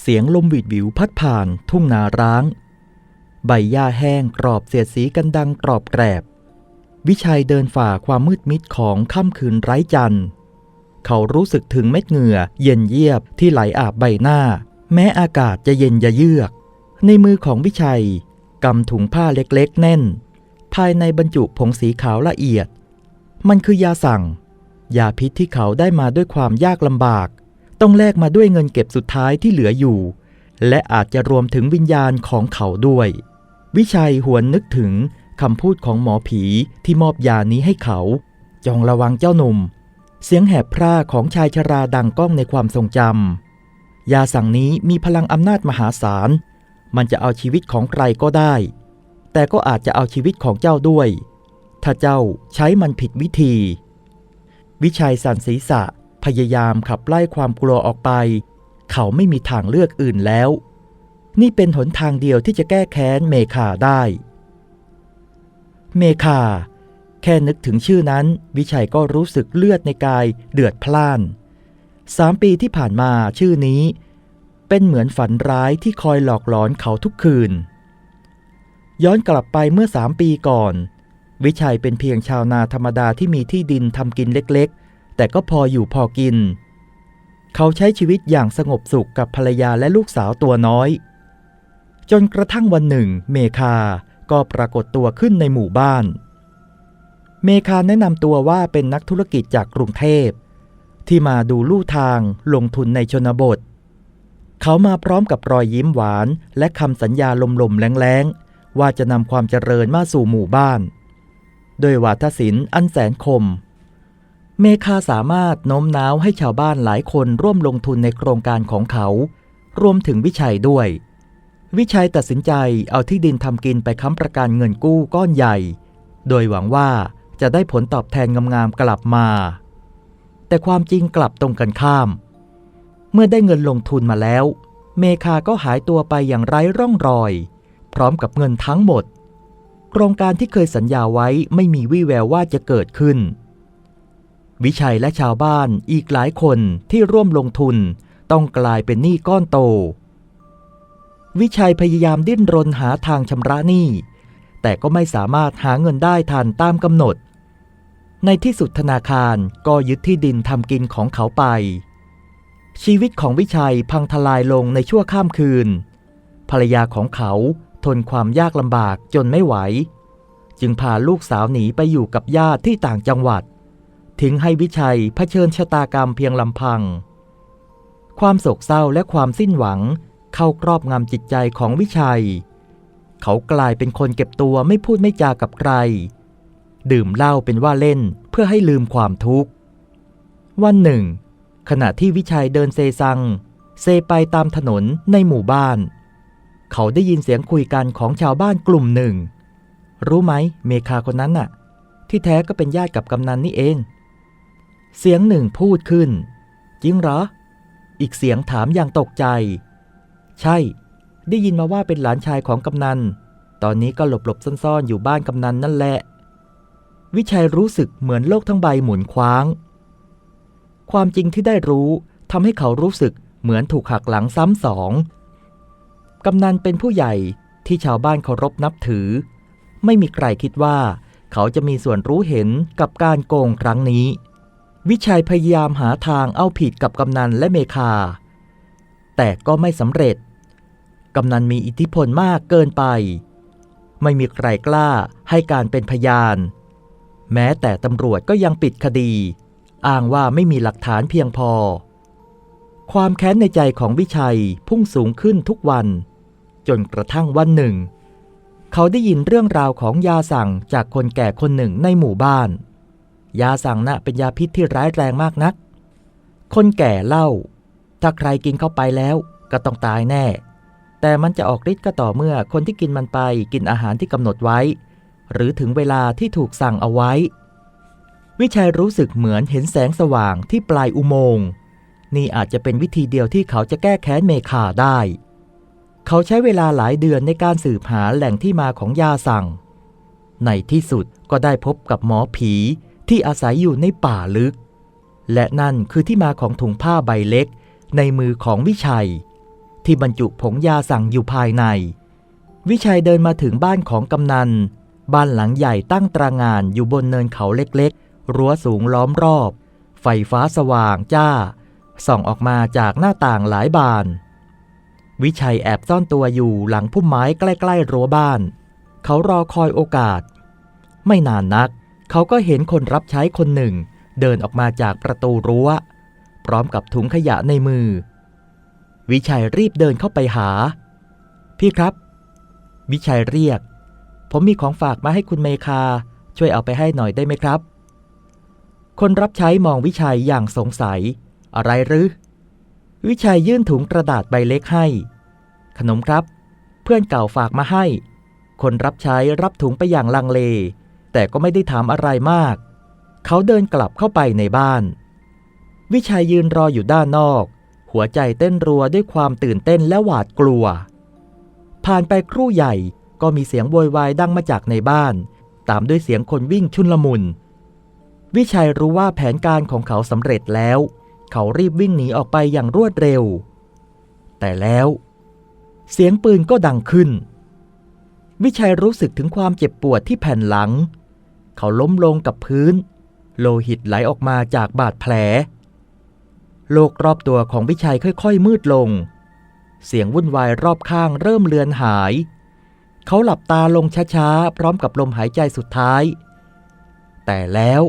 เสียงลมหวิดวิวพัดผ่านทุ่งนาร้าง ใบหญ้าแห้งกรอบเสียดสีกันดังกรอบแกรบ วิชัยเดินฝ่าความมืดมิดของค่ำคืนไร้จันทร์ เขารู้สึกถึงเม็ดเหงื่อ เย็นเยียบที่ไหลอาบใบหน้า แม้อากาศจะเย็นยะเยือก ในมือของวิชัยกำถุงผ้าเล็กๆ แน่น ภายในบรรจุผงสีขาวละเอียด มันคือยาสั่ง ยาพิษที่เขาได้มาด้วยความยากลำบาก ต้องแลกมาด้วยเงินเก็บสุดท้ายที่เหลืออยู่ และอาจจะรวมถึงวิญญาณของเขาด้วย วิชัยหวนนึกถึงคำพูดของหมอผีที่มอบยานี้ให้เขา จงระวังเจ้าหนุ่ม เสียงแหบพร่าของชายชราดังก้องในความทรงจำยาสั่งนี้มีพลังอำนาจมหาศาล มันจะเอาชีวิตของใครก็ได้ แต่ก็อาจจะเอาชีวิตของเจ้าด้วย ถ้าเจ้าใช้มันผิดวิธี วิชัยสั่นศีรษะ พยายามขับไล่ความกลัวออกไป เขาไม่มีทางเลือกอื่นแล้ว นี่เป็นหนทางเดียวที่จะแก้แค้นเมคาได้ เมคา แค่นึกถึงชื่อนั้น วิชัยก็รู้สึกเลือดในกายเดือดพล่านสามปีที่ผ่านมาชื่อนี้ เป็นเหมือนฝันร้ายที่คอยหลอกหลอนเขาทุกคืน ย้อนกลับไปเมื่อสามปีก่อน วิชัยเป็นเพียงชาวนาธรรมดาที่มีที่ดินทำกินเล็ก แต่ก็พออยู่พอกิน เขาใช้ชีวิตอย่างสงบสุขกับภรรยาและลูกสาวตัวน้อย จนกระทั่งวันหนึ่ง เมคาก็ปรากฏตัวขึ้นในหมู่บ้าน เมคาแนะนำตัวว่าเป็นนักธุรกิจจากกรุงเทพ ที่มาดูลู่ทางลงทุนในชนบท เขามาพร้อมกับรอยยิ้มหวานและคำสัญญาลมๆแรงๆ ว่าจะนำความเจริญมาสู่หมู่บ้าน โดยวาทศิลป์อันแสนคม เมคาสามารถโน้มน้าวให้ชาวบ้านหลายคนร่วมลงทุนในโครงการของเขา รวมถึงวิชัยด้วย วิชัยตัดสินใจเอาที่ดินทำกินไปค้ำประกันเงินกู้ก้อนใหญ่ โดยหวังว่าจะได้ผลตอบแทนงามๆกลับมา แต่ความจริงกลับตรงกันข้าม เมื่อได้เงินลงทุนมาแล้ว เมคาก็หายตัวไปอย่างไร้ร่องรอย พร้อมกับเงินทั้งหมด โครงการที่เคยสัญญาไว้ไม่มีวี่แววว่าจะเกิดขึ้น วิชัยและชาวบ้านอีกหลายคนที่ร่วมลงทุนต้องกลายเป็นหนี้ก้อนโต วิชัยพยายามดิ้นรนหาทางชำระหนี้ แต่ก็ไม่สามารถหาเงินได้ทันตามกำหนด ในที่สุดธนาคารก็ยึดที่ดินทำกินของเขาไป ชีวิตของวิชัยพังทลายลงในชั่วข้ามคืน ภรรยาของเขาทนความยากลำบากจนไม่ไหว จึงพาลูกสาวหนีไปอยู่กับญาติที่ต่างจังหวัด ทิ้งให้วิชัยเผชิญชะตากรรมเพียงลำพัง ความโศกเศร้าและความสิ้นหวังเข้าครอบงำจิตใจของวิชัย เขากลายเป็นคนเก็บตัวไม่พูดไม่จากับใคร ดื่มเหล้าเป็นว่าเล่นเพื่อให้ลืมความทุกข์ วันหนึ่ง ขณะที่วิชัยเดินเซซัง เซไปตามถนนในหมู่บ้าน เขาได้ยินเสียงคุยกันของชาวบ้านกลุ่มหนึ่ง รู้ไหมเมคาคนนั้นน่ะ ที่แท้ก็เป็นญาติกับกำนันนี่เอง เสียงหนึ่งพูดขึ้น จริงเหรอ อีกเสียงถามอย่างตกใจ ใช่ ได้ยินมาว่าเป็นหลานชายของกำนัน ตอนนี้ก็หลบหลบๆซ่อนๆ อยู่บ้านกำนันนั่นแหละ วิชัยรู้สึกเหมือนโลกทั้งใบหมุนคว้าง ความจริงที่ได้รู้ทำให้เขารู้สึกเหมือนถูกหักหลังซ้ำสองกำนันเป็นผู้ใหญ่ที่ชาวบ้านเคารพนับถือ ไม่มีใครคิดว่า เขาจะมีส่วนรู้เห็นกับการโกงครั้งนี้ วิชัยพยายามหาทางเอาผิดกับกำนันและเมคา แต่ก็ไม่สำเร็จ กำนันมีอิทธิพลมากเกินไป ไม่มีใครกล้าให้การเป็นพยาน แม้แต่ตำรวจก็ยังปิดคดี อ้างว่าไม่มีหลักฐานเพียงพอ ความแค้นในใจของวิชัยพุ่งสูงขึ้นทุกวัน จนกระทั่งวันหนึ่ง เขาได้ยินเรื่องราวของยาสั่งจากคนแก่คนหนึ่งในหมู่บ้าน ยาสั่งนะ่ะเป็นยาพิษที่ร้ายแรงมากนัก คนแก่เล่า ถ้าใครกินเข้าไปแล้วก็ต้องตายแน่ แต่มันจะออกฤทธิ์ก็ต่อเมื่อคนที่กินมันไปกินอาหารที่กำหนดไว้ หรือถึงเวลาที่ถูกสั่งเอาไว้ วิชัยรู้สึกเหมือนเห็นแสงสว่างที่ปลายอุโมงค์นี่อาจจะเป็นวิธีเดียวที่เขาจะแก้แค้นเมคาได้ เขาใช้เวลาหลายเดือนในการสืบหาแหล่งที่มาของยาสั่ง ในที่สุดก็ได้พบกับหมอผี ที่อาศัยอยู่ในป่าลึก และนั่นคือที่มาของถุงผ้าใบเล็กในมือของวิชัย ที่บรรจุผงยาสั่งอยู่ภายใน วิชัยเดินมาถึงบ้านของกำนัน บ้านหลังใหญ่ตั้งตรางานอยู่บนเนินเขาเล็กๆ รั้วสูงล้อมรอบ ไฟฟ้าสว่างจ้า ส่องออกมาจากหน้าต่างหลายบาน วิชัยแอบซ่อนตัวอยู่หลังพุ่มไม้ใกล้ๆรั้วบ้าน เขารอคอยโอกาส ไม่นานนัก เขาก็เห็นคนรับใช้คนหนึ่ง เดินออกมาจากประตูรั้ว พร้อมกับถุงขยะในมือ วิชัยรีบเดินเข้าไปหา พี่ครับ วิชัยเรียก ผมมีของฝากมาให้คุณเมคา ช่วยเอาไปให้หน่อยได้ไหมครับ คนรับใช้มองวิชัยอย่างสงสัย อะไรหรือ วิชัยยื่นถุงกระดาษใบเล็กให้ ขนมครับ เพื่อนเก่าฝากมาให้ คนรับใช้รับถุงไปอย่างลังเล แต่ก็ไม่ได้ถามอะไรมาก เขาเดินกลับเข้าไปในบ้าน วิชัยยืนรออยู่ด้านนอก หัวใจเต้นรัวด้วยความตื่นเต้นและหวาดกลัว ผ่านไปครู่ใหญ่ก็มีเสียงโวยวายดังมาจากในบ้าน ตามด้วยเสียงคนวิ่งชุนลมุน วิชัยรู้ว่าแผนการของเขาสำเร็จแล้ว เขารีบวิ่งหนีออกไปอย่างรวดเร็ว แต่แล้ว เสียงปืนก็ดังขึ้น วิชัยรู้สึกถึงความเจ็บปวดที่แผ่นหลัง เขาล้มลงกับพื้น โลหิตไหลออกมาจากบาดแผล โลกรอบตัวของวิชัยค่อยๆ มืดลง เสียงวุ่นวายรอบข้างเริ่มเลือนหาย เขาหลับตาลงช้าๆ พร้อมกับลมหายใจสุดท้าย แต่แล้ว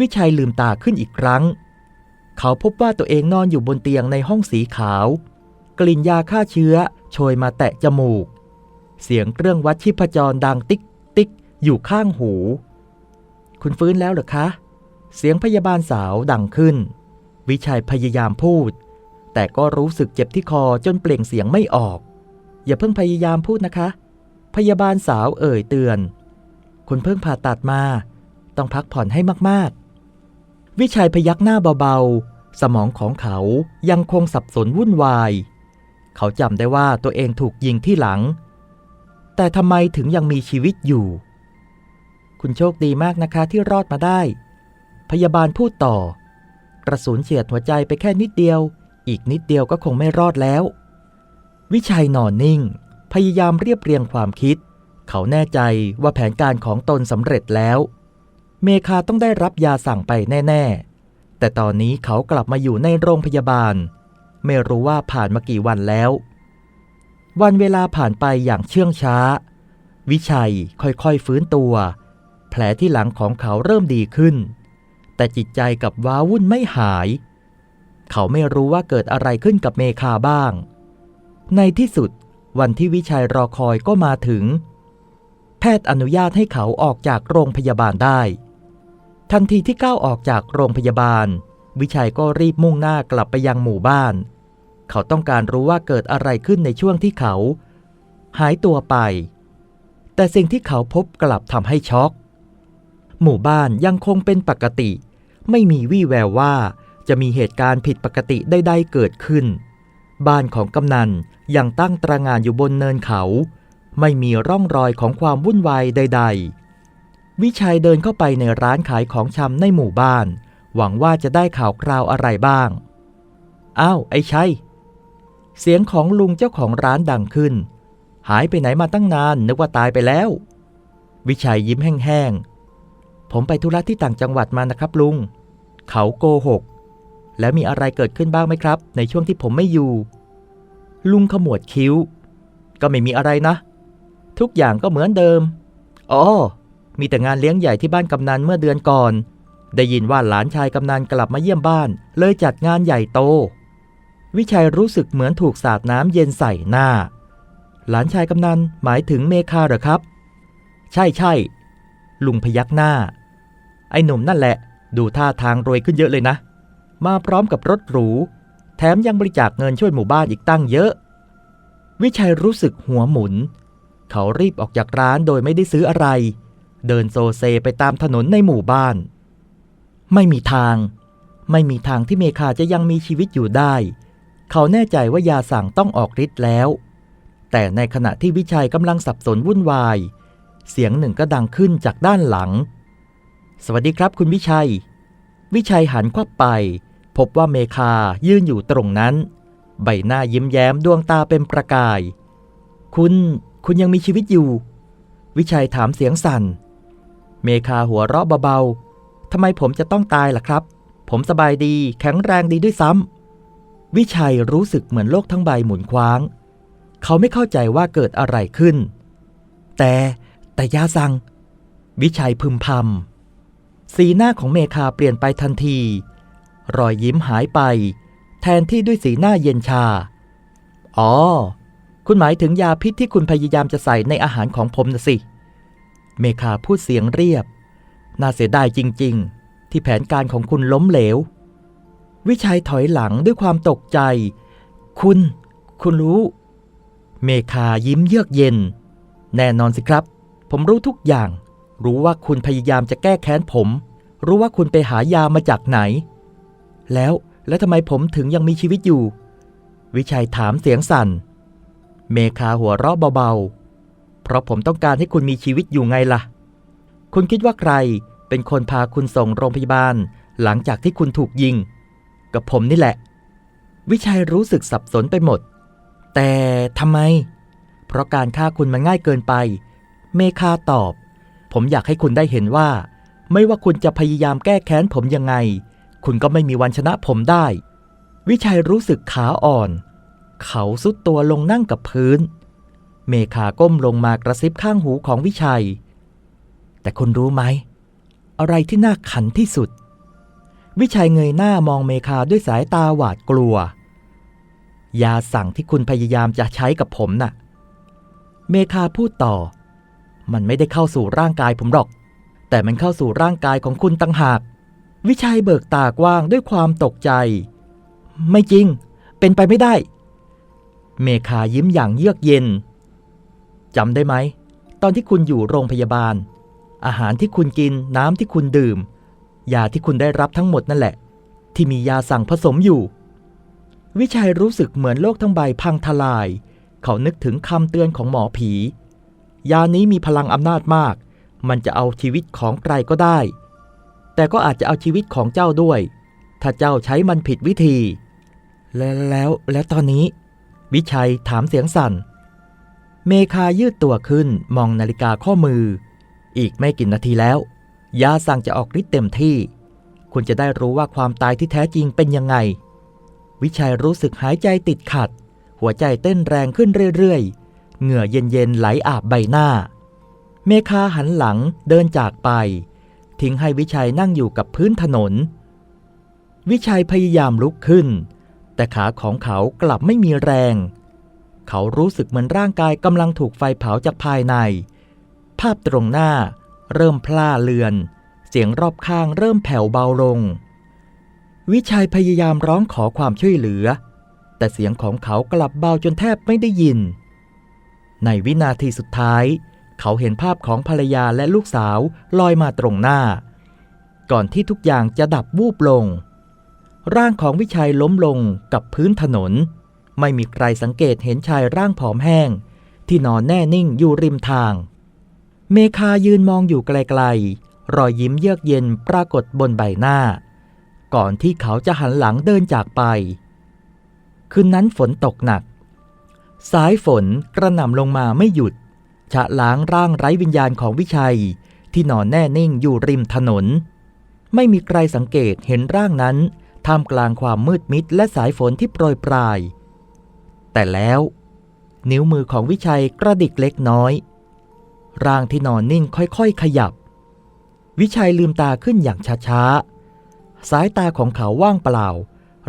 วิชัยลืมตาขึ้นอีกครั้ง เขาพบว่าตัวเองนอนอยู่บนเตียงในห้องสีขาว กลิ่นยาฆ่าเชื้อโชยมาแตะจมูก เสียงเครื่องวัดชีพจรดังติ๊ก อยู่ข้างหู คุณฟื้นแล้วเหรอคะ เสียงพยาบาลสาวดังขึ้น วิชัยพยายามพูด แต่ก็รู้สึกเจ็บที่คอจนเปล่งเสียงไม่ออก อย่าเพิ่งพยายามพูดนะคะ พยาบาลสาวเอ่ยเตือน คุณเพิ่งผ่าตัดมา ต้องพักผ่อนให้มากๆ วิชัยพยักหน้าเบาๆ สมองของเขายังคงสับสนวุ่นวาย เขาจำได้ว่าตัวเองถูกยิงที่หลัง แต่ทำไมถึงยังมีชีวิตอยู่ คุณโชคดีมากนะคะที่รอดมาได้ พยาบาลพูดต่อ กระสุนเฉียดหัวใจไปแค่นิดเดียว อีกนิดเดียวก็คงไม่รอดแล้ว วิชัยนอนนิ่ง พยายามเรียบเรียงความคิด เขาแน่ใจว่าแผนการของตนสำเร็จแล้ว เมคาต้องได้รับยาสั่งไปแน่ ๆ แต่ตอนนี้เขากลับมาอยู่ในโรงพยาบาล ไม่รู้ว่าผ่านมากี่วันแล้ว วันเวลาผ่านไปอย่างเชื่องช้า วิชัยค่อยๆฟื้นตัว แผลที่หลังของเขาเริ่มดีขึ้น แต่จิตใจกับว้าวุ่นไม่หาย เขาไม่รู้ว่าเกิดอะไรขึ้นกับเมคาบ้าง ในที่สุดวันที่วิชัยรอคอยก็มาถึง แพทย์อนุญาตให้เขาออกจากโรงพยาบาลได้ ทันทีที่ก้าวออกจากโรงพยาบาล วิชัยก็รีบมุ่งหน้ากลับไปยังหมู่บ้าน เขาต้องการรู้ว่าเกิดอะไรขึ้นในช่วงที่เขา หายตัวไป แต่สิ่งที่เขาพบกลับทำให้ช็อก หมู่บ้านยังคงเป็นปกติ ไม่มีวี่แววว่าจะมีเหตุการณ์ผิดปกติใดๆเกิดขึ้น บ้านของกำนันยังตั้งตระงานอยู่บนเนินเขา ไม่มีร่องรอยของความวุ่นวายใด ๆ วิชัยเดินเข้าไปในร้านขายของชำในหมู่บ้าน หวังว่าจะได้ข่าวคราวอะไรบ้าง อ้าว ไอ้ชัย เสียงของลุงเจ้าของร้านดังขึ้น หายไปไหนมาตั้งนานนึกว่าตายไปแล้ว วิชัยยิ้มแห้งๆ ผมไปธุระที่ต่างจังหวัดมานะครับลุง เขาโกหก แล้วมีอะไรเกิดขึ้นบ้างไหมครับ ในช่วงที่ผมไม่อยู่ ลุงขมวดคิ้ว ก็ไม่มีอะไรนะ ทุกอย่างก็เหมือนเดิม อ๋อ มีแต่งานเลี้ยงใหญ่ที่บ้านกำนันเมื่อเดือนก่อน ได้ยินว่าหลานชายกำนันกลับมาเยี่ยมบ้าน เลยจัดงานใหญ่โต วิชัยรู้สึกเหมือนถูกสาดน้ำเย็นใส่หน้า หลานชายกำนันหมายถึงเมคาเหรอครับ ใช่ใช่ลุงพยักหน้า ไอ้หนุ่มนั่นแหละ ดูท่าทางรวยขึ้นเยอะเลยนะ มาพร้อมกับรถหรู แถมยังบริจาคเงินช่วยหมู่บ้านอีกตั้งเยอะ วิชัยรู้สึกหัวหมุน เขารีบออกจากร้านโดยไม่ได้ซื้ออะไร เดินโซเซไปตามถนนในหมู่บ้าน ไม่มีทาง ไม่มีทางที่เมคาจะยังมีชีวิตอยู่ได้ เขาแน่ใจว่ายาสั่งต้องออกฤทธิ์แล้ว แต่ในขณะที่วิชัยกำลังสับสนวุ่นวาย เสียงหนึ่งก็ดังขึ้นจากด้านหลัง สวัสดีครับคุณวิชัย วิชัยหันควับไป พบว่าเมคายืนอยู่ตรงนั้น ใบหน้ายิ้มแย้มดวงตาเป็นประกาย คุณคุณยังมีชีวิตอยู่ วิชัยถามเสียงสั่น เมคาหัวเราะเบาๆทำไมผมจะต้องตายล่ะครับ ผมสบายดีแข็งแรงดีด้วยซ้ำวิชัยรู้สึกเหมือนโลกทั้งใบหมุนคว้าง เขาไม่เข้าใจว่าเกิดอะไรขึ้น แต่แต่ยาสั่ง วิชัยพึมพำ สีหน้าของเมคาเปลี่ยนไปทันที รอยยิ้มหายไป แทนที่ด้วยสีหน้าเย็นชา อ๋อ คุณหมายถึงยาพิษที่คุณพยายามจะใส่ในอาหารของผมนะสิ เมคาพูดเสียงเรียบ น่าเสียดายจริง ๆ ที่แผนการของคุณล้มเหลว วิชัยถอยหลังด้วยความตกใจ คุณ คุณรู้ เมคายิ้มเยือกเย็น แน่นอนสิครับ ผมรู้ทุกอย่าง รู้ว่าคุณพยายามจะแก้แค้นผม รู้ว่าคุณไปหายามาจากไหน แล้วแล้วทำไมผมถึงยังมีชีวิตอยู่ วิชัยถามเสียงสั่น เมคาหัวเราะเบาๆ เพราะผมต้องการให้คุณมีชีวิตอยู่ไงล่ะ คุณคิดว่าใครเป็นคนพาคุณส่งโรงพยาบาล หลังจากที่คุณถูกยิง กับผมนี่แหละ วิชัยรู้สึกสับสนไปหมด แต่ทำไม เพราะการฆ่าคุณมันง่ายเกินไป เมคาตอบ ผมอยากให้คุณได้เห็นว่า ไม่ว่าคุณจะพยายามแก้แค้นผมยังไง คุณก็ไม่มีวันชนะผมได้ วิชัยรู้สึกขาอ่อน เขาสุดตัวลงนั่งกับพื้น เมคาก้มลงมากระซิบข้างหูของวิชัย แต่คุณรู้ไหม อะไรที่น่าขันที่สุด วิชัยเงยหน้ามองเมคาด้วยสายตาหวาดกลัวยาสั่งที่คุณพยายามจะใช้กับผมน่ะ เมคาพูดต่อ มันไม่ได้เข้าสู่ร่างกายผมหรอก แต่มันเข้าสู่ร่างกายของคุณตั้งหาก วิชัยเบิกตากว้างด้วยความตกใจ ไม่จริง เป็นไปไม่ได้ เมคายิ้มอย่างเยือกเย็นจำได้ไหม ตอนที่คุณอยู่โรงพยาบาล อาหารที่คุณกินน้ำที่คุณดื่ม ยาที่คุณได้รับทั้งหมดนั่นแหละ ที่มียาสั่งผสมอยู่ วิชัยรู้สึกเหมือนโลกทั้งใบพังทลาย เขานึกถึงคำเตือนของหมอผี ยานี้มีพลังอำนาจมาก มันจะเอาชีวิตของใครก็ได้ แต่ก็อาจจะเอาชีวิตของเจ้าด้วย ถ้าเจ้าใช้มันผิดวิธี แล้วแล้วแล้วตอนนี้ วิชัยถามเสียงสั่น เมคายืดตัวขึ้นมองนาฬิกาข้อมือ อีกไม่กี่นาทีแล้ว ยาสั่งจะออกฤทธิ์เต็มที่ คุณจะได้รู้ว่าความตายที่แท้จริงเป็นยังไง วิชัยรู้สึกหายใจติดขัด หัวใจเต้นแรงขึ้นเรื่อยๆ เหงื่อเย็นๆไหลอาบใบหน้า เมคาหันหลังเดินจากไป ทิ้งให้วิชัยนั่งอยู่กับพื้นถนน วิชัยพยายามลุกขึ้น แต่ขาของเขากลับไม่มีแรง เขารู้สึกเหมือนร่างกายกำลังถูกไฟเผาจากภายใน ภาพตรงหน้าเริ่มพล่าเลือน เสียงรอบข้างเริ่มแผ่วเบาลง วิชัยพยายามร้องขอความช่วยเหลือ แต่เสียงของเขากลับเบาจนแทบไม่ได้ยิน ในวินาทีสุดท้าย เขาเห็นภาพของภรรยาและลูกสาวลอยมาตรงหน้า ก่อนที่ทุกอย่างจะดับวูบลง ร่างของวิชัยล้มลงกับพื้นถนน ไม่มีใครสังเกตเห็นชายร่างผอมแห้ง ที่นอนแน่นิ่งอยู่ริมทาง เมคายืนมองอยู่ไกลๆ รอยยิ้มเยือกเย็นปรากฏบนใบหน้า ก่อนที่เขาจะหันหลังเดินจากไป คืนนั้นฝนตกหนัก สายฝนกระหน่ำลงมาไม่หยุดฉะล้างร่างไร้วิญญาณของวิชัย ที่นอนแน่นิ่งอยู่ริมถนน ไม่มีใครสังเกตเห็นร่างนั้นท่ามกลางความมืดมิดและสายฝนที่โปรยปลาย แต่แล้ว นิ้วมือของวิชัยกระดิกเล็กน้อย ร่างที่นอนนิ่งค่อยๆขยับ วิชัยลืมตาขึ้นอย่างช้าๆ สายตาของเขาว่างเปล่า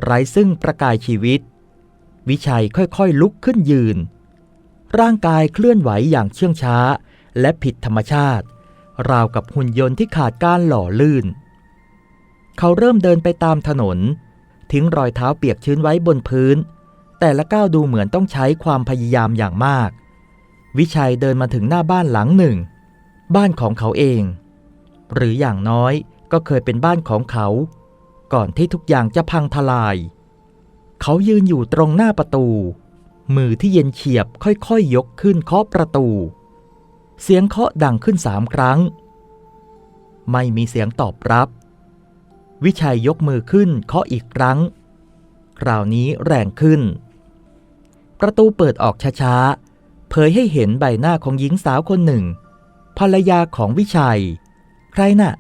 ไร้ซึ่งประกายชีวิต วิชัยค่อยๆลุกขึ้นยืน ร่างกายเคลื่อนไหวอย่างเชื่องช้า และผิดธรรมชาติ ราวกับหุ่นยนต์ที่ขาดการหล่อลื่น เขาเริ่มเดินไปตามถนน ทิ้งรอยเท้าเปียกชื้นไว้บนพื้น แต่ละก้าวดูเหมือนต้องใช้ความพยายามอย่างมาก วิชัยเดินมาถึงหน้าบ้านหลังหนึ่ง บ้านของเขาเอง หรืออย่างน้อยก็เคยเป็นบ้านของเขา ก่อนที่ทุกอย่างจะพังทลาย เขายืนอยู่ตรงหน้าประตู มือที่เย็นเฉียบค่อยๆยยกขึ้นเคาะประตู เสียงเคาะดังขึ้นสามครั้ง ไม่มีเสียงตอบรับ วิชัยยกมือขึ้นเคาะอีกครั้ง คราวนี้แรงขึ้น ประตูเปิดออกช้าๆ เผยให้เห็นใบหน้าของหญิงสาวคนหนึ่ง ภรรยาของวิชัย ใครน่ะ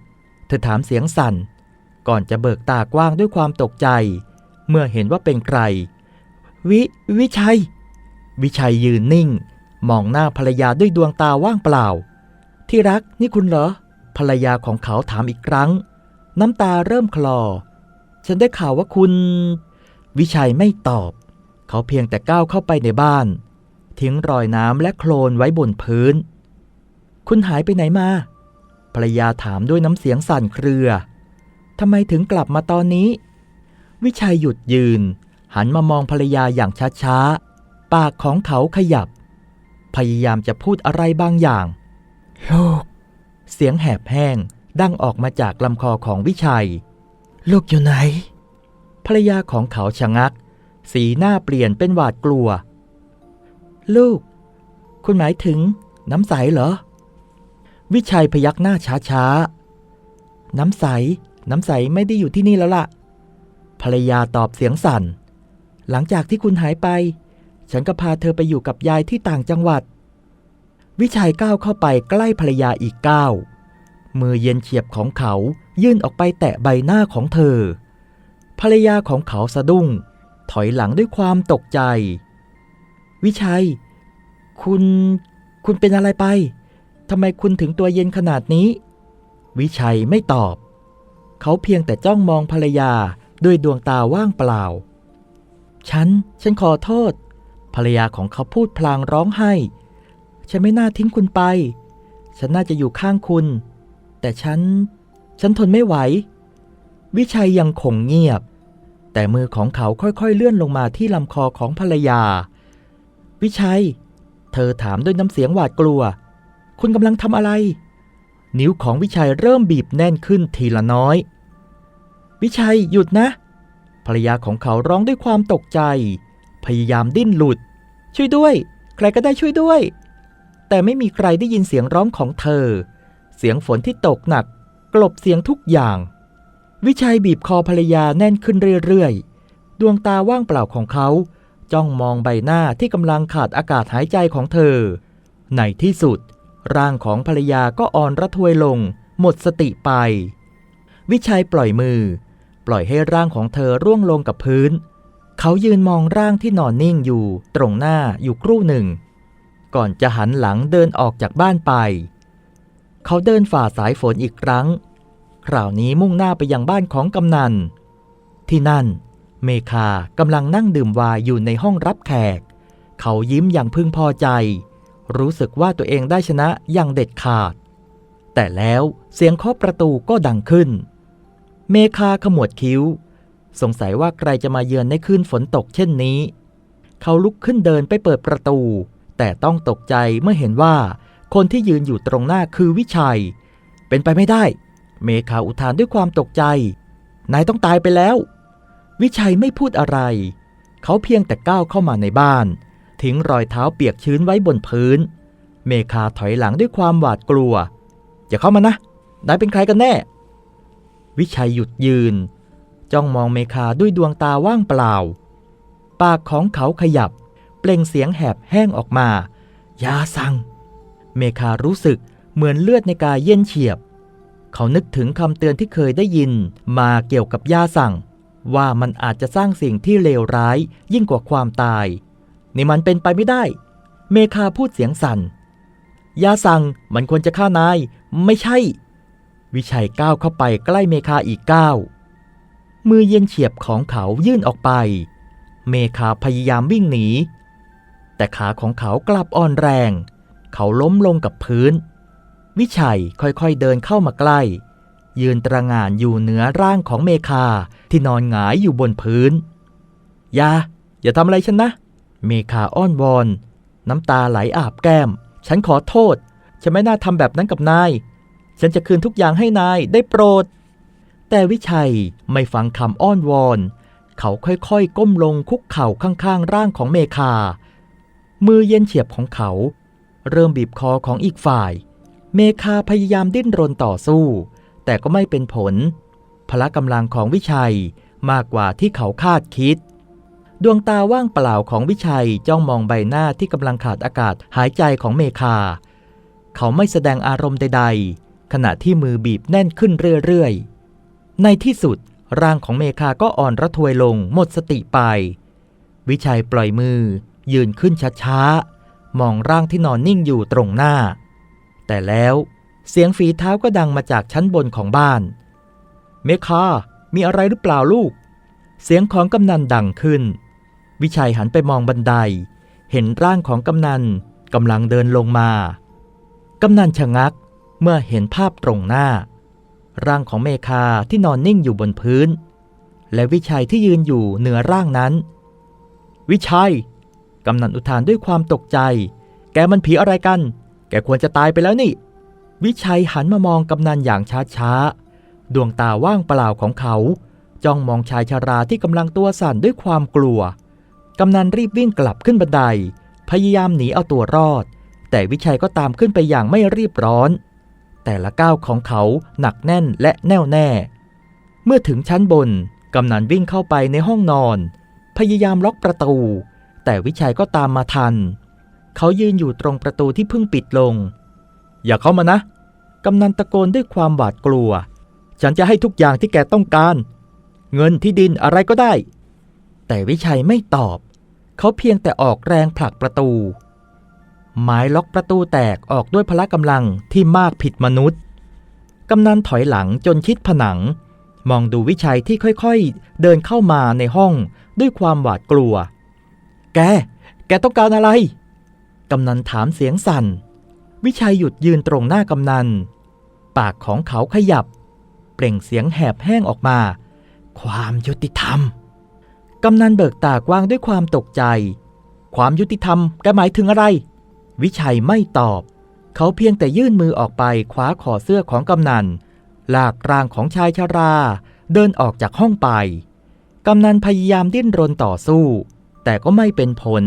เธอถามเสียงสั่น ก่อนจะเบิกตากว้างด้วยความตกใจ เมื่อเห็นว่าเป็นใคร วิวิชัย วิชัยยืนนิ่ง มองหน้าภรรยาด้วยดวงตาว่างเปล่า ที่รักนี่คุณเหรอ ภรรยาของเขาถามอีกครั้ง น้ำตาเริ่มคลอ ฉันได้ข่าวว่าคุณ วิชัยไม่ตอบ เขาเพียงแต่ก้าวเข้าไปในบ้าน ทิ้งรอยน้ำและโคลนไว้บนพื้น คุณหายไปไหนมาภรรยาถามด้วยน้ำเสียงสั่นเครือทำไมถึงกลับมาตอนนี้ วิชัยหยุดยืน หันมามองภรรยาอย่างช้าๆ ปากของเขาขยับ พยายามจะพูดอะไรบางอย่าง ลูก เสียงแหบแห้งดังออกมาจากลำคอของวิชัย ลูกอยู่ไหน ภรรยาของเขาชะงัก สีหน้าเปลี่ยนเป็นหวาดกลัว ลูก คุณหมายถึงน้ำใสเหรอ วิชัยพยักหน้าช้าๆ น้ำใส น้ำใสไม่ได้อยู่ที่นี่แล้วล่ะ ภรรยาตอบเสียงสั่น หลังจากที่คุณหายไป ฉันก็พาเธอไปอยู่กับยายที่ต่างจังหวัด วิชัยก้าวเข้าไปใกล้ภรรยาอีกก้าว มือเย็นเฉียบของเขายื่นออกไปแตะใบหน้าของเธอ ภรรยาของเขาสะดุ้ง ถอยหลังด้วยความตกใจ วิชัย คุณ คุณเป็นอะไรไป ทำไมคุณถึงตัวเย็นขนาดนี้ วิชัยไม่ตอบ เขาเพียงแต่จ้องมองภรรยา ด้วยดวงตาว่างเปล่า ฉัน ฉันขอโทษ ภรรยาของเขาพูดพลางร้องไห้ ฉันไม่น่าทิ้งคุณไป ฉันน่าจะอยู่ข้างคุณ แต่ฉัน ฉันทนไม่ไหว วิชัยยังคงเงียบ แต่มือของเขาค่อยๆเลื่อนลงมาที่ลำคอของภรรยา วิชัย เธอถามด้วยน้ำเสียงหวาดกลัว คุณกำลังทำอะไร นิ้วของวิชัยเริ่มบีบแน่นขึ้นทีละน้อยวิชัยหยุดนะ ภรรยาของเขาร้องด้วยความตกใจ พยายามดิ้นหลุด ช่วยด้วย ใครก็ได้ช่วยด้วย แต่ไม่มีใครได้ยินเสียงร้องของเธอ เสียงฝนที่ตกหนัก กลบเสียงทุกอย่าง วิชัยบีบคอภรรยาแน่นขึ้นเรื่อยๆ ดวงตาว่างเปล่าของเขาจ้องมองใบหน้าที่กำลังขาดอากาศหายใจของเธอ ในที่สุด ร่างของภรรยาก็อ่อนระทวยลง หมดสติไป วิชัยปล่อยมือ ปล่อยให้ร่างของเธอร่วงลงกับพื้น เขายืนมองร่างที่นอนนิ่งอยู่ตรงหน้าอยู่ครู่หนึ่ง ก่อนจะหันหลังเดินออกจากบ้านไป เขาเดินฝ่าสายฝนอีกครั้ง คราวนี้มุ่งหน้าไปยังบ้านของกำนัน ที่นั่น เมคากำลังนั่งดื่มวายอยู่ในห้องรับแขก เขายิ้มอย่างพึงพอใจ รู้สึกว่าตัวเองได้ชนะอย่างเด็ดขาด แต่แล้วเสียงเคาะประตูก็ดังขึ้น เมคาขมวดคิ้ว สงสัยว่าใครจะมาเยือนในคืนฝนตกเช่นนี้ เขาลุกขึ้นเดินไปเปิดประตู แต่ต้องตกใจเมื่อเห็นว่าคนที่ยืนอยู่ตรงหน้าคือวิชัย เป็นไปไม่ได้ เมคาอุทานด้วยความตกใจ นายต้องตายไปแล้ว วิชัยไม่พูดอะไร เขาเพียงแต่ก้าวเข้ามาในบ้าน ทิ้งรอยเท้าเปียกชื้นไว้บนพื้น เมคาถอยหลังด้วยความหวาดกลัว อย่าเข้ามานะ นายเป็นใครกันแน่ วิชัยหยุดยืน จ้องมองเมคาด้วยดวงตาว่างเปล่า ปากของเขาขยับ เปล่งเสียงแหบแห้งออกมา ยาสั่ง เมคารู้สึกเหมือนเลือดในกายเย็นเฉียบ เขานึกถึงคำเตือนที่เคยได้ยินมาเกี่ยวกับยาสั่ง ว่ามันอาจจะสร้างสิ่งที่เลวร้ายยิ่งกว่าความตาย นี่มันเป็นไปไม่ได้ เมคาพูดเสียงสั่นยาสั่งมันควรจะฆ่านาย ไม่ใช่ วิชัยก้าวเข้าไปใกล้เมคาอีกก้าวมือเย็นเฉียบของเขายื่นออกไป เมคาพยายามวิ่งหนี แต่ขาของเขากลับอ่อนแรง เขาล้มลงกับพื้น วิชัยค่อยๆเดินเข้ามาใกล้ ยืนตระงานอยู่เหนือร่างของเมคาที่นอนหงายอยู่บนพื้น อย่า อย่าทำอะไรฉันนะ เมคาอ้อนวอน น้ำตาไหลอาบแก้ม ฉันขอโทษ ฉันไม่น่าทำแบบนั้นกับนาย ฉันจะคืนทุกอย่างให้นายได้โปรด แต่วิชัยไม่ฟังคำอ้อนวอน เขาค่อยๆ ก้มลงคุกเข่าข้างๆ ร่างของเมคา มือเย็นเฉียบของเขา เริ่มบีบคอของอีกฝ่าย เมคาพยายามดิ้นรนต่อสู้ แต่ก็ไม่เป็นผล พละกำลังของวิชัยมากกว่าที่เขาคาดคิด ดวงตาว่างเปล่าของวิชัยจ้องมองใบหน้าที่กำลังขาดอากาศหายใจของเมคา เขาไม่แสดงอารมณ์ใดๆ ขณะที่มือบีบแน่นขึ้นเรื่อยๆ ในที่สุดร่างของเมคาก็อ่อนระทวยลงหมดสติไป วิชัยปล่อยมือ ยืนขึ้นช้าๆ มองร่างที่นอนนิ่งอยู่ตรงหน้า แต่แล้วเสียงฝีเท้าก็ดังมาจากชั้นบนของบ้าน เมคา มีอะไรหรือเปล่าลูก เสียงของกำนันดังขึ้น วิชัยหันไปมองบันได เห็นร่างของกำนันกำลังเดินลงมา กำนันชะงัก เมื่อเห็นภาพตรงหน้า ร่างของเมคาที่นอนนิ่งอยู่บนพื้น และวิชัยที่ยืนอยู่เหนือร่างนั้น วิชัยกำนันอุทานด้วยความตกใจ แกมันผีอะไรกัน แกควรจะตายไปแล้วนี่ วิชัยหันมามองกำนันอย่างช้าๆ ดวงตาว่างเปล่าของเขา จ้องมองชายชาราที่กำลังตัวสั่นด้วยความกลัว กำนันรีบวิ่งกลับขึ้นบันได พยายามหนีเอาตัวรอด แต่วิชัยก็ตามขึ้นไปอย่างไม่รีบร้อน แต่ละก้าวของเขาหนักแน่นและแน่วแน่ เมื่อถึงชั้นบน กำนันวิ่งเข้าไปในห้องนอน พยายามล็อกประตู แต่วิชัยก็ตามมาทัน เขายืนอยู่ตรงประตูที่เพิ่งปิดลง อย่าเข้ามานะ กำนันตะโกนด้วยความหวาดกลัว ฉันจะให้ทุกอย่างที่แกต้องการ เงินที่ดินอะไรก็ได้ แต่วิชัยไม่ตอบ เขาเพียงแต่ออกแรงผลักประตู ไม้ล็อกประตูแตกออกด้วยพละกำลังที่มากผิดมนุษย์ กำนันถอยหลังจนชิดผนัง มองดูวิชัยที่ค่อยๆ เดินเข้ามาในห้องด้วยความหวาดกลัว แก แกต้องการอะไร กำนันถามเสียงสั่น วิชัยหยุดยืนตรงหน้ากำนัน ปากของเขาขยับ เปล่งเสียงแหบแห้งออกมา ความยุติธรรม กำนันเบิกตากว้างด้วยความตกใจ ความยุติธรรมแกหมายถึงอะไร วิชัยไม่ตอบ เขาเพียงแต่ยื่นมือออกไปคว้าคอเสื้อของกำนัน ลากร่างของชายชารา เดินออกจากห้องไป กำนันพยายามดิ้นรนต่อสู้ แต่ก็ไม่เป็นผล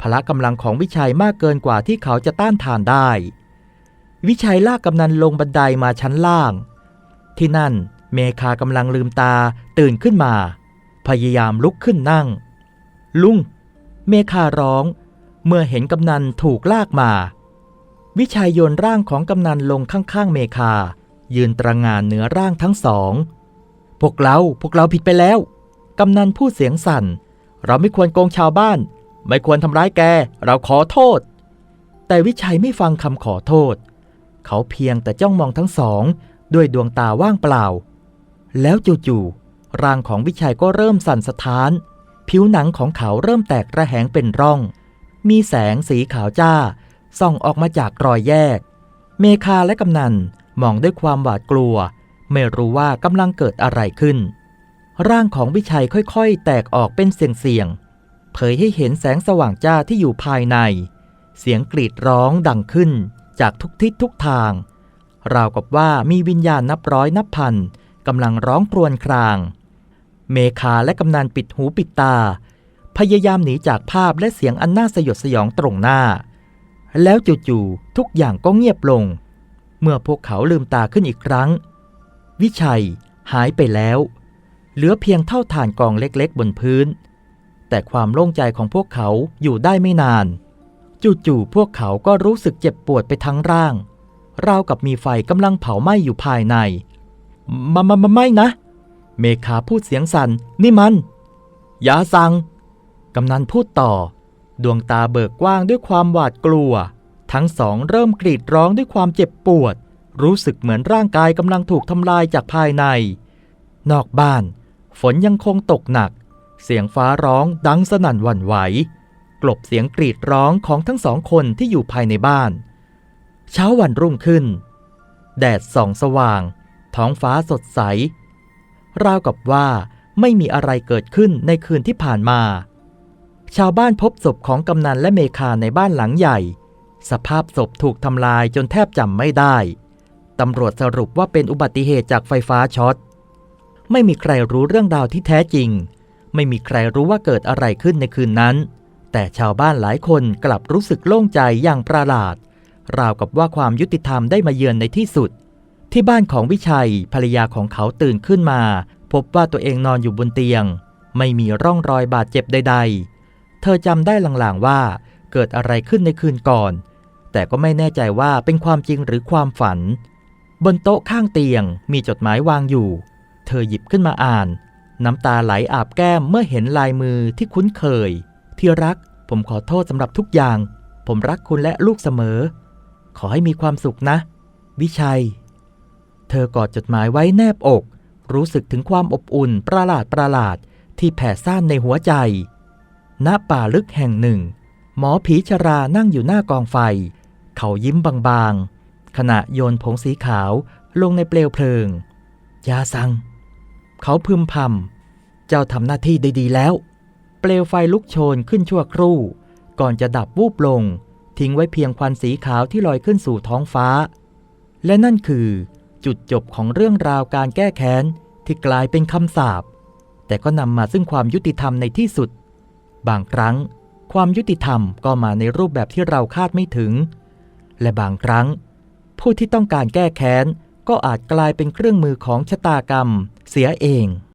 พละกำลังของวิชัยมากเกินกว่าที่เขาจะต้านทานได้ วิชัยลากกำนันลงบันไดมาชั้นล่าง ที่นั่นเมคากำลังลืมตาตื่นขึ้นมา พยายามลุกขึ้นนั่ง ลุง เมคาร้อง เมื่อเห็นกำนันถูกลากมา วิชัยโยนร่างของกำนันลงข้างๆเมคา ยืนตระงานเหนือร่างทั้งสอง พวกเราพวกเราผิดไปแล้ว กำนันพูดเสียงสั่น เราไม่ควรโกงชาวบ้าน ไม่ควรทำร้ายแก เราขอโทษ แต่วิชัยไม่ฟังคำขอโทษ เขาเพียงแต่จ้องมองทั้งสอง ด้วยดวงตาว่างเปล่า แล้วจู่ๆร่างของวิชัยก็เริ่มสั่นสะท้าน ผิวหนังของเขาเริ่มแตกระแหงเป็นร่อง มีแสงสีขาวจ้า ส่องออกมาจากรอยแยก เมคาและกำนันมองด้วยความหวาดกลัว ไม่รู้ว่ากำลังเกิดอะไรขึ้น ร่างของวิชัยค่อยๆ แตกออกเป็นเสียงๆเผยให้เห็นแสงสว่างจ้าที่อยู่ภายใน เสียงกรีดร้องดังขึ้นจากทุกทิศทุกทาง ราวกับว่ามีวิญญาณนับร้อยนับพันกำลังร้องครวญคราง เมคาและกำนันปิดหูปิดตา พยายามหนีจากภาพและเสียงอันน่าสยดสยองตรงหน้า แล้วจู่ๆทุกอย่างก็เงียบลง เมื่อพวกเขาลืมตาขึ้นอีกครั้ง วิชัยหายไปแล้ว เหลือเพียงเท่าฐานกองเล็กๆบนพื้น แต่ความโล่งใจของพวกเขาอยู่ได้ไม่นาน จู่ๆพวกเขาก็รู้สึกเจ็บปวดไปทั้งร่าง ราวกับมีไฟกำลังเผาไหม้อยู่ภายในมามามาไม่นะ เมคาพูดเสียงสัน่นนี่มัน อย่าสั่ง กำนันพูดต่อ ดวงตาเบิกกว้างด้วยความหวาดกลัว ทั้งสองเริ่มกรีดร้องด้วยความเจ็บปวด รู้สึกเหมือนร่างกายกำลังถูกทำลายจากภายใน นอกบ้าน ฝนยังคงตกหนัก เสียงฟ้าร้องดังสนั่นหวั่นไหว กลบเสียงกรีดร้องของทั้งสองคนที่อยู่ภายในบ้าน เช้าวันรุ่งขึ้น แดดส่องสว่าง ท้องฟ้าสดใส ราวกับว่าไม่มีอะไรเกิดขึ้นในคืนที่ผ่านมา ชาวบ้านพบศพของกำนันและเมคาในบ้านหลังใหญ่ สภาพศพถูกทำลายจนแทบจำไม่ได้ ตำรวจสรุปว่าเป็นอุบัติเหตุจากไฟฟ้าช็อต ไม่มีใครรู้เรื่องราวที่แท้จริง ไม่มีใครรู้ว่าเกิดอะไรขึ้นในคืนนั้น แต่ชาวบ้านหลายคนกลับรู้สึกโล่งใจอย่างประหลาด ราวกับว่าความยุติธรรมได้มาเยือนในที่สุด ที่บ้านของวิชัยภรรยาของเขาตื่นขึ้นมา พบว่าตัวเองนอนอยู่บนเตียง ไม่มีร่องรอยบาดเจ็บใด ๆ ธอจำได้ลางๆว่าเกิดอะไรขึ้นในคืนก่อน แต่ก็ไม่แน่ใจว่าเป็นความจริงหรือความฝัน บนโต๊ะข้างเตียงมีจดหมายวางอยู่ เธอหยิบขึ้นมาอ่าน น้ำตาไหลอาบแก้มเมื่อเห็นลายมือที่คุ้นเคย ที่รัก ผมขอโทษสำหรับทุกอย่าง ผมรักคุณและลูกเสมอ ขอให้มีความสุขนะ วิชัย เธอกอดจดหมายไว้แนบอก รู้สึกถึงความอบอุ่นประหลาดประหลาดที่แผ่ซ่านในหัวใจ ณป่าลึกแห่งหนึ่ง หมอผีชรานั่งอยู่หน้ากองไฟ เขายิ้มบางๆ ขณะโยนผงสีขาวลงในเปลวเพลิง ยาซัง เขาพึมพำ เจ้าทำหน้าที่ได้ดีแล้ว เปลวไฟลุกโชนขึ้นชั่วครู่ ก่อนจะดับวูบลง ทิ้งไว้เพียงควันสีขาวที่ลอยขึ้นสู่ท้องฟ้า และนั่นคือจุดจบของเรื่องราวการแก้แค้นที่กลายเป็นคำสาปแต่ก็นำมาซึ่งความยุติธรรมในที่สุด บางครั้ง ความยุติธรรมก็มาในรูปแบบที่เราคาดไม่ถึง และบางครั้ง ผู้ที่ต้องการแก้แค้นก็อาจกลายเป็นเครื่องมือของชะตากรรม เสียเอง